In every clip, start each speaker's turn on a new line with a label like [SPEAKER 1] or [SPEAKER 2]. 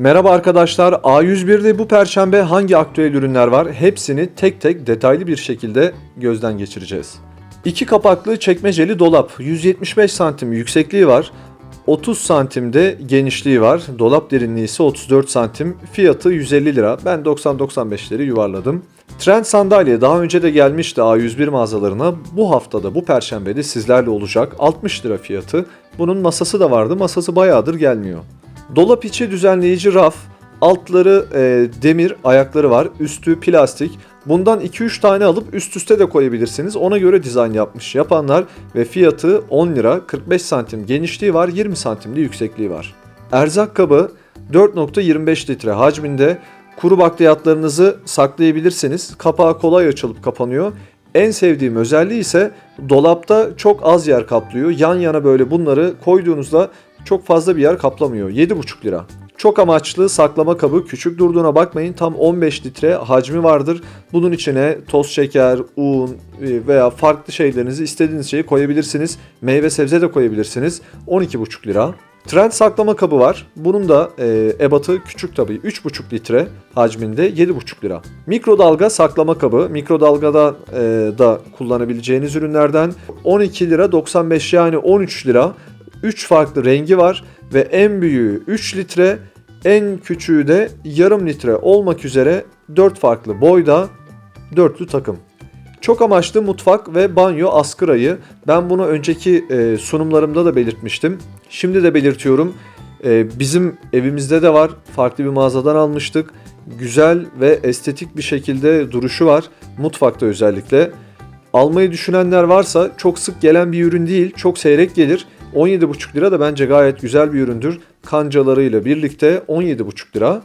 [SPEAKER 1] Merhaba arkadaşlar. A101'de bu perşembe hangi aktüel ürünler var? Hepsini tek tek detaylı bir şekilde gözden geçireceğiz. İki kapaklı çekmeceli dolap. 175 santim yüksekliği var. 30 santimde genişliği var. Dolap derinliği ise 34 santim. Fiyatı 150 lira. Ben 90-95'leri yuvarladım. Trend sandalye daha önce de gelmişti A101 mağazalarına. Bu haftada bu perşembede sizlerle olacak. 60 lira fiyatı. Bunun masası da vardı. Masası bayağıdır gelmiyor. Dolap içi düzenleyici raf, altları e, demir, ayakları var, üstü plastik. Bundan 2-3 tane alıp üst üste de koyabilirsiniz. Ona göre dizayn yapmış yapanlar ve fiyatı 10 lira, 45 santim genişliği var, 20 santimde yüksekliği var. Erzak kabı 4.25 litre hacminde kuru bakliyatlarınızı saklayabilirsiniz. Kapağı kolay açılıp kapanıyor. En sevdiğim özelliği ise dolapta çok az yer kaplıyor. Yan yana böyle bunları koyduğunuzda çok fazla bir yer kaplamıyor. 7,5 lira. Çok amaçlı saklama kabı küçük durduğuna bakmayın tam 15 litre hacmi vardır. Bunun içine toz şeker, un e, veya farklı şeylerinizi istediğiniz şeyi koyabilirsiniz. Meyve sebze de koyabilirsiniz. 12,5 lira. Trend saklama kabı var. Bunun da e, ebatı küçük tabii 3,5 litre hacminde 7,5 lira. Mikrodalga saklama kabı. Mikrodalgada e, da kullanabileceğiniz ürünlerden 12 lira 95 yani 13 lira. 3 farklı rengi var ve en büyüğü 3 litre, en küçüğü de yarım litre olmak üzere 4 farklı boyda dörtlü takım. Çok amaçlı mutfak ve banyo askırayı. Ben bunu önceki e, sunumlarımda da belirtmiştim. Şimdi de belirtiyorum. E, bizim evimizde de var. Farklı bir mağazadan almıştık. Güzel ve estetik bir şekilde duruşu var. Mutfakta özellikle. Almayı düşünenler varsa çok sık gelen bir ürün değil. Çok seyrek gelir. 17,5 lira da bence gayet güzel bir üründür. Kancalarıyla birlikte 17,5 lira.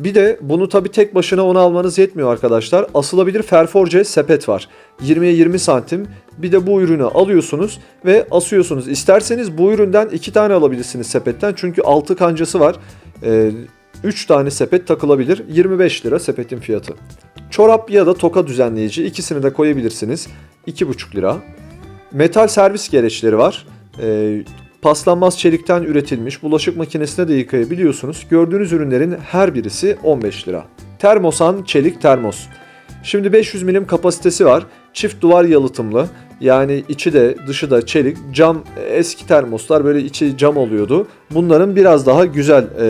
[SPEAKER 1] Bir de bunu tabi tek başına onu almanız yetmiyor arkadaşlar. Asılabilir Ferforce sepet var. 20'ye 20 santim. Bir de bu ürünü alıyorsunuz ve asıyorsunuz. İsterseniz bu üründen 2 tane alabilirsiniz sepetten. Çünkü 6 kancası var. 3 tane sepet takılabilir. 25 lira sepetin fiyatı. Çorap ya da toka düzenleyici ikisini de koyabilirsiniz. 2,5 lira. Metal servis gereçleri var. Ee, paslanmaz çelikten üretilmiş bulaşık makinesine de yıkayabiliyorsunuz. Gördüğünüz ürünlerin her birisi 15 lira. Termosan çelik termos. Şimdi 500 milim kapasitesi var. Çift duvar yalıtımlı. Yani içi de dışı da çelik. Cam eski termoslar böyle içi cam oluyordu. Bunların biraz daha güzel e,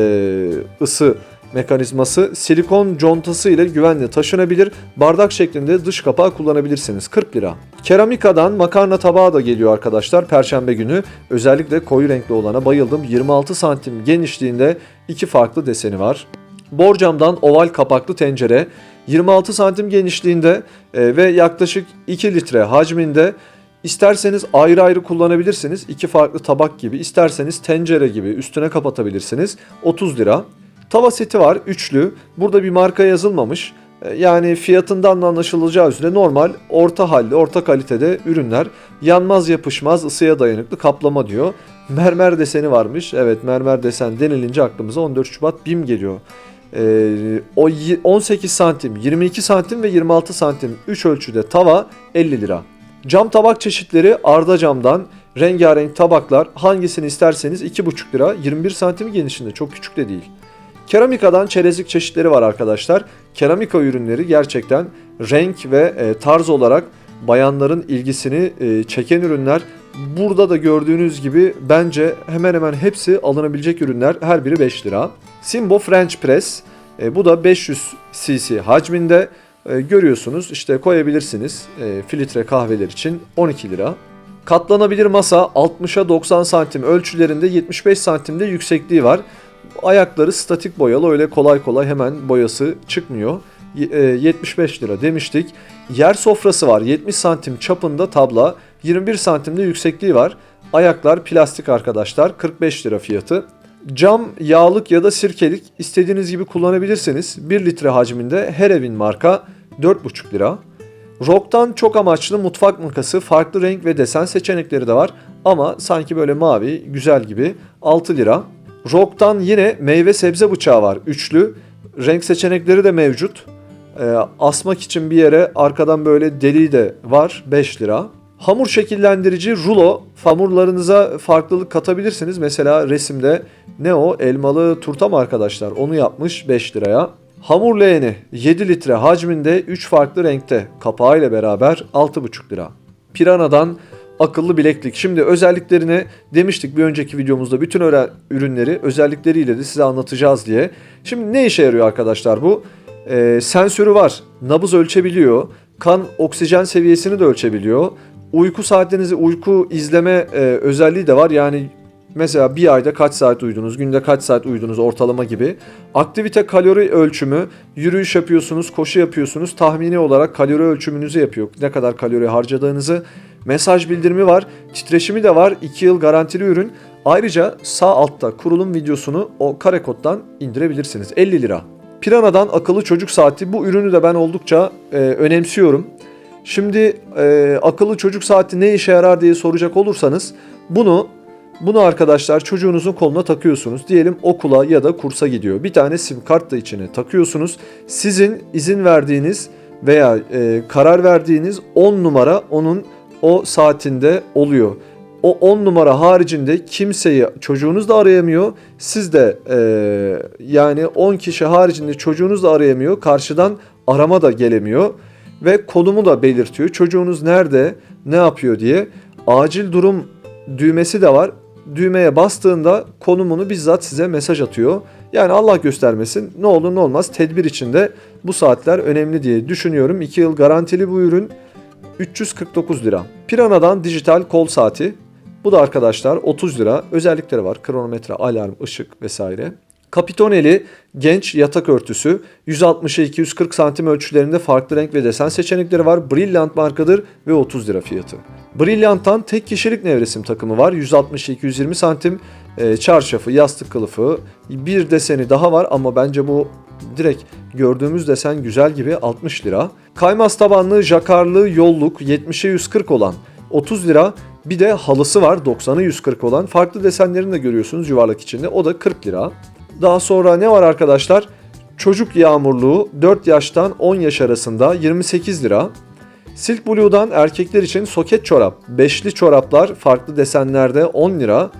[SPEAKER 1] ısı mekanizması silikon contası ile güvenli taşınabilir. Bardak şeklinde dış kapağı kullanabilirsiniz. 40 lira. Keramikadan makarna tabağı da geliyor arkadaşlar perşembe günü. Özellikle koyu renkli olana bayıldım. 26 santim genişliğinde iki farklı deseni var. Borcamdan oval kapaklı tencere 26 santim genişliğinde e, ve yaklaşık 2 litre hacminde İsterseniz ayrı ayrı kullanabilirsiniz. İki farklı tabak gibi. isterseniz tencere gibi üstüne kapatabilirsiniz. 30 lira. Tava seti var üçlü. Burada bir marka yazılmamış. E, Yani fiyatından da anlaşılacağı üzere normal orta halde, orta kalitede ürünler. Yanmaz yapışmaz, ısıya dayanıklı kaplama diyor. Mermer deseni varmış. Evet mermer desen denilince aklımıza 14 Şubat BİM geliyor. Ee, o y- 18 santim, 22 santim ve 26 santim 3 ölçüde tava 50 lira. Cam tabak çeşitleri Arda camdan rengarenk tabaklar hangisini isterseniz 2,5 lira 21 santim genişliğinde çok küçük de değil. Keramikadan çerezlik çeşitleri var arkadaşlar. Keramika ürünleri gerçekten renk ve e, tarz olarak bayanların ilgisini e, çeken ürünler. Burada da gördüğünüz gibi bence hemen hemen hepsi alınabilecek ürünler. Her biri 5 lira. Simbo French Press. E, bu da 500 cc hacminde. Görüyorsunuz işte koyabilirsiniz filtre kahveler için 12 lira. Katlanabilir masa 60'a 90 santim ölçülerinde 75 santimde yüksekliği var. Ayakları statik boyalı öyle kolay kolay hemen boyası çıkmıyor. Y- e, 75 lira demiştik. Yer sofrası var 70 santim çapında tabla 21 santimde yüksekliği var. Ayaklar plastik arkadaşlar 45 lira fiyatı. Cam, yağlık ya da sirkelik istediğiniz gibi kullanabilirsiniz. 1 litre hacminde her evin marka 4,5 lira. Rock'tan çok amaçlı mutfak makası, farklı renk ve desen seçenekleri de var. Ama sanki böyle mavi, güzel gibi 6 lira. Rock'tan yine meyve sebze bıçağı var, üçlü. Renk seçenekleri de mevcut. Ee, asmak için bir yere arkadan böyle deliği de var, 5 lira. Hamur şekillendirici rulo hamurlarınıza farklılık katabilirsiniz. Mesela resimde ne o elmalı turta mı arkadaşlar onu yapmış 5 liraya. Hamur leğeni 7 litre hacminde 3 farklı renkte kapağıyla beraber 6,5 lira. Pirana'dan akıllı bileklik. Şimdi özelliklerini demiştik bir önceki videomuzda bütün ürünleri özellikleriyle de size anlatacağız diye. Şimdi ne işe yarıyor arkadaşlar bu? Ee, sensörü var. Nabız ölçebiliyor. Kan oksijen seviyesini de ölçebiliyor. Uyku saatlerinizi uyku izleme e, özelliği de var. Yani mesela bir ayda kaç saat uyudunuz, günde kaç saat uyudunuz ortalama gibi. Aktivite kalori ölçümü, yürüyüş yapıyorsunuz, koşu yapıyorsunuz. Tahmini olarak kalori ölçümünüzü yapıyor. Ne kadar kalori harcadığınızı. Mesaj bildirimi var. Titreşimi de var. 2 yıl garantili ürün. Ayrıca sağ altta kurulum videosunu o kare koddan indirebilirsiniz. 50 lira. Pirana'dan akıllı çocuk saati. Bu ürünü de ben oldukça e, önemsiyorum. Şimdi e, akıllı çocuk saati ne işe yarar diye soracak olursanız bunu bunu arkadaşlar çocuğunuzun koluna takıyorsunuz. Diyelim okula ya da kursa gidiyor. Bir tane sim kart da içine takıyorsunuz. Sizin izin verdiğiniz veya e, karar verdiğiniz 10 numara onun o saatinde oluyor. O 10 numara haricinde kimseyi çocuğunuz da arayamıyor. Siz de e, yani 10 kişi haricinde çocuğunuz da arayamıyor. Karşıdan arama da gelemiyor. Ve konumu da belirtiyor. Çocuğunuz nerede, ne yapıyor diye. Acil durum düğmesi de var. Düğmeye bastığında konumunu bizzat size mesaj atıyor. Yani Allah göstermesin ne olur ne olmaz tedbir içinde bu saatler önemli diye düşünüyorum. 2 yıl garantili bu ürün 349 lira. Pirana'dan dijital kol saati. Bu da arkadaşlar 30 lira. Özellikleri var. Kronometre, alarm, ışık vesaire. Capitoneli genç yatak örtüsü 160'a 240 santim ölçülerinde farklı renk ve desen seçenekleri var. Brilliant markadır ve 30 lira fiyatı. Brilliant'tan tek kişilik nevresim takımı var. 160'a 220 santim e, çarşafı, yastık kılıfı. Bir deseni daha var ama bence bu direkt gördüğümüz desen güzel gibi 60 lira. Kaymaz tabanlı jakarlı yolluk 70'e 140 olan 30 lira. Bir de halısı var 90'a 140 olan. Farklı desenlerini de görüyorsunuz yuvarlak içinde. O da 40 lira. Daha sonra ne var arkadaşlar? Çocuk yağmurluğu 4 yaştan 10 yaş arasında 28 lira. Silk Blue'dan erkekler için soket çorap, beşli çoraplar farklı desenlerde 10 lira.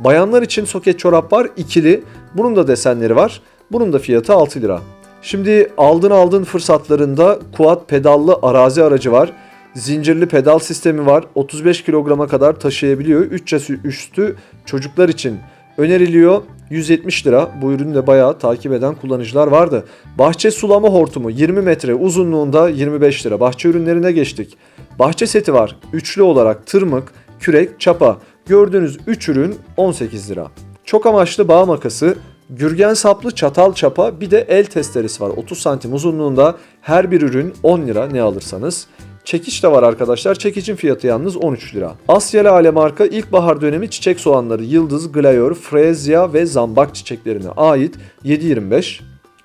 [SPEAKER 1] Bayanlar için soket çorap var ikili. Bunun da desenleri var. Bunun da fiyatı 6 lira. Şimdi aldın aldın fırsatlarında quad pedallı arazi aracı var. Zincirli pedal sistemi var. 35 kilograma kadar taşıyabiliyor. 3 yaş üstü çocuklar için öneriliyor. 170 lira. Bu ürünü de bayağı takip eden kullanıcılar vardı. Bahçe sulama hortumu 20 metre uzunluğunda 25 lira. Bahçe ürünlerine geçtik. Bahçe seti var. Üçlü olarak tırmık, kürek, çapa. Gördüğünüz 3 ürün 18 lira. Çok amaçlı bağ makası, gürgen saplı çatal çapa bir de el testeresi var. 30 santim uzunluğunda her bir ürün 10 lira ne alırsanız. Çekiç de var arkadaşlar. Çekicin fiyatı yalnız 13 lira. Asya Lale marka ilkbahar dönemi çiçek soğanları Yıldız, Glayor, Frezya ve Zambak çiçeklerine ait 7.25.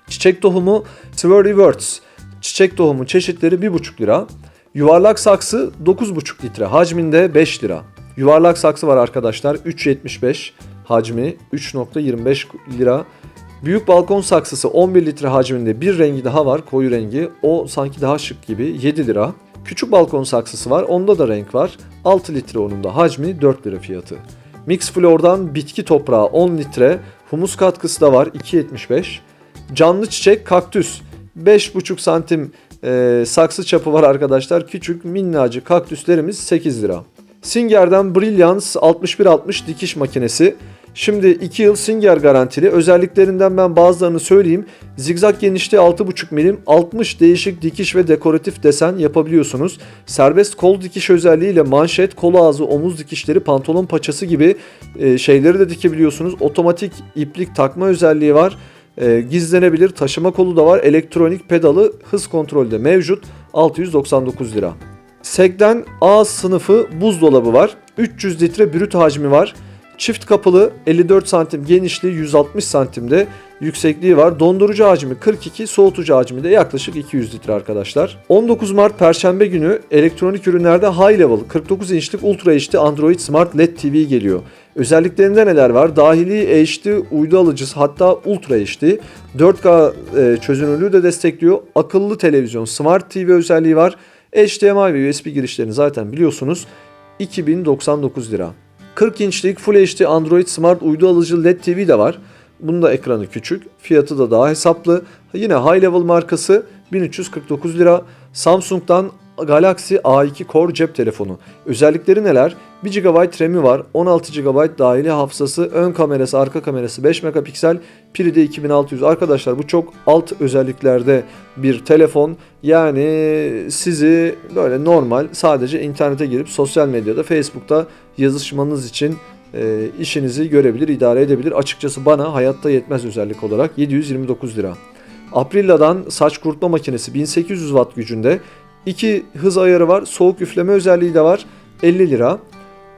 [SPEAKER 1] Çiçek tohumu Swirly Words. Çiçek tohumu çeşitleri 1,5 lira. Yuvarlak saksı 9,5 litre hacminde 5 lira. Yuvarlak saksı var arkadaşlar 3.75 hacmi 3.25 lira. Büyük balkon saksısı 11 litre hacminde bir rengi daha var koyu rengi. O sanki daha şık gibi 7 lira. Küçük balkon saksısı var onda da renk var. 6 litre onun da hacmi 4 lira fiyatı. Mix Flor'dan bitki toprağı 10 litre. Humus katkısı da var 2.75. Canlı çiçek kaktüs 5,5 santim e, saksı çapı var arkadaşlar. Küçük minnacık kaktüslerimiz 8 lira. Singer'den Brilliance 6160 dikiş makinesi. Şimdi 2 yıl Singer garantili. Özelliklerinden ben bazılarını söyleyeyim. Zigzag genişliği 6,5 milim, 60 değişik dikiş ve dekoratif desen yapabiliyorsunuz. Serbest kol dikiş özelliğiyle manşet, kol ağzı, omuz dikişleri, pantolon paçası gibi e, şeyleri de dikebiliyorsunuz. Otomatik iplik takma özelliği var. E, gizlenebilir taşıma kolu da var. Elektronik pedalı hız kontrolü de mevcut. 699 lira. Seg'den A sınıfı buzdolabı var. 300 litre brüt hacmi var. Çift kapılı 54 santim genişliği 160 santimde yüksekliği var. Dondurucu hacmi 42, soğutucu hacmi de yaklaşık 200 litre arkadaşlar. 19 Mart Perşembe günü elektronik ürünlerde High Level 49 inçlik Ultra HD Android Smart LED TV geliyor. Özelliklerinde neler var? Dahili HD uydu alıcısı hatta Ultra HD 4K e, çözünürlüğü de destekliyor. Akıllı televizyon Smart TV özelliği var. HDMI ve USB girişlerini zaten biliyorsunuz. 2099 lira. 40 inçlik Full HD Android Smart uydu alıcı LED TV de var. Bunun da ekranı küçük. Fiyatı da daha hesaplı. Yine High Level markası 1349 lira. Samsung'dan Galaxy A2 Core cep telefonu. Özellikleri neler? 1 GB RAM'i var, 16 GB dahili hafızası, ön kamerası, arka kamerası 5 megapiksel, pili de 2600. Arkadaşlar bu çok alt özelliklerde bir telefon. Yani sizi böyle normal sadece internete girip sosyal medyada, Facebook'ta yazışmanız için e, işinizi görebilir, idare edebilir. Açıkçası bana hayatta yetmez özellik olarak 729 lira. Aprilla'dan saç kurutma makinesi 1800 watt gücünde. İki hız ayarı var. Soğuk üfleme özelliği de var. 50 lira.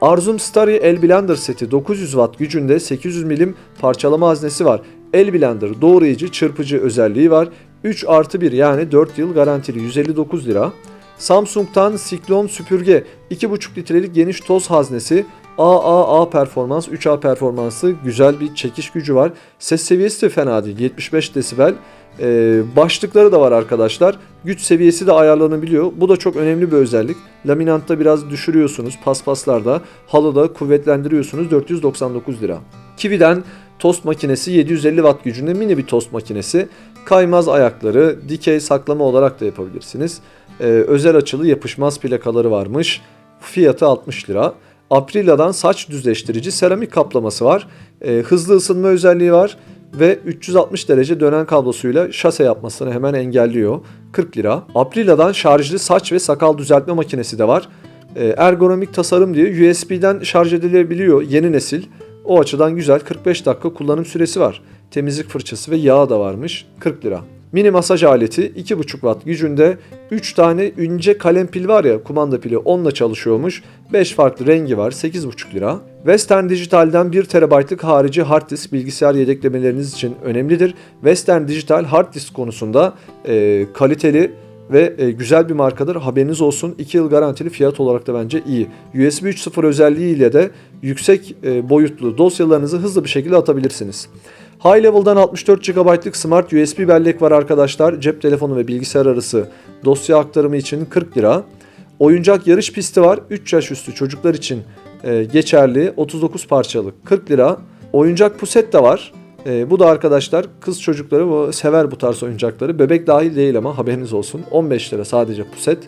[SPEAKER 1] Arzum Starry El Blender seti 900 watt gücünde 800 milim parçalama haznesi var. El Blender doğrayıcı çırpıcı özelliği var. 3 artı 1 yani 4 yıl garantili 159 lira. Samsung'tan Cyclone süpürge 2,5 litrelik geniş toz haznesi AAA performans 3A performansı güzel bir çekiş gücü var. Ses seviyesi de fena değil 75 desibel. Ee, başlıkları da var arkadaşlar. Güç seviyesi de ayarlanabiliyor. Bu da çok önemli bir özellik. Laminantta biraz düşürüyorsunuz. Paspaslarda, halıda kuvvetlendiriyorsunuz. 499 lira. Kiwi'den tost makinesi 750 watt gücünde mini bir tost makinesi. Kaymaz ayakları, dikey saklama olarak da yapabilirsiniz. Ee, özel açılı yapışmaz plakaları varmış. Fiyatı 60 lira. Aprila'dan saç düzleştirici seramik kaplaması var. Ee, hızlı ısınma özelliği var ve 360 derece dönen kablosuyla şase yapmasını hemen engelliyor. 40 lira. Aprila'dan şarjlı saç ve sakal düzeltme makinesi de var. Ee, ergonomik tasarım diye USB'den şarj edilebiliyor yeni nesil. O açıdan güzel 45 dakika kullanım süresi var. Temizlik fırçası ve yağı da varmış 40 lira. Mini masaj aleti 2,5 watt gücünde 3 tane ince kalem pil var ya kumanda pili onunla çalışıyormuş. 5 farklı rengi var 8,5 lira. Western Digital'den 1 TB'lık harici hard disk bilgisayar yedeklemeleriniz için önemlidir. Western Digital hard disk konusunda e, kaliteli ve e, güzel bir markadır. Haberiniz olsun. 2 yıl garantili fiyat olarak da bence iyi. USB 3.0 özelliğiyle de yüksek e, boyutlu dosyalarınızı hızlı bir şekilde atabilirsiniz. High Level'dan 64 GB'lık Smart USB bellek var arkadaşlar. Cep telefonu ve bilgisayar arası dosya aktarımı için 40 lira. Oyuncak yarış pisti var. 3 yaş üstü çocuklar için e, geçerli. 39 parçalık 40 lira. Oyuncak puset de var. E, bu da arkadaşlar kız çocukları sever bu tarz oyuncakları. Bebek dahil değil ama haberiniz olsun. 15 lira sadece puset.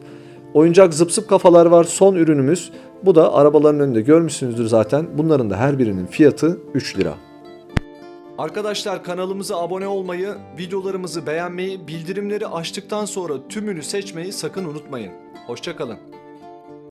[SPEAKER 1] Oyuncak zıp kafalar var. Son ürünümüz. Bu da arabaların önünde görmüşsünüzdür zaten. Bunların da her birinin fiyatı 3 lira. Arkadaşlar kanalımıza abone olmayı, videolarımızı beğenmeyi, bildirimleri açtıktan sonra tümünü seçmeyi sakın unutmayın. Hoşçakalın.